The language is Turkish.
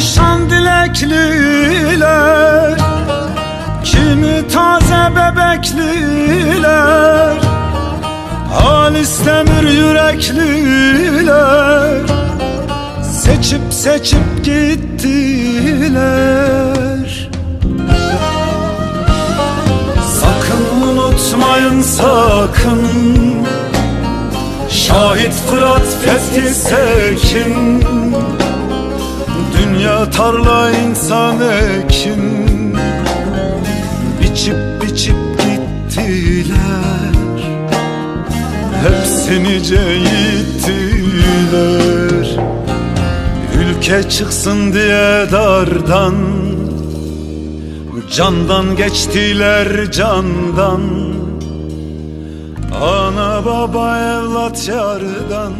Nişan dilekliler Kimi taze bebekliler Halis demir yürekliler Seçip seçip gittiler. Sakın unutmayın sakın. Şahit Fırat Fethi Sekin tarla insan ekin. Biçip biçip gittiler. Hepsini yittiler Ülke çıksın diye dardan. Candan geçtiler candan. Ana baba evlat yardan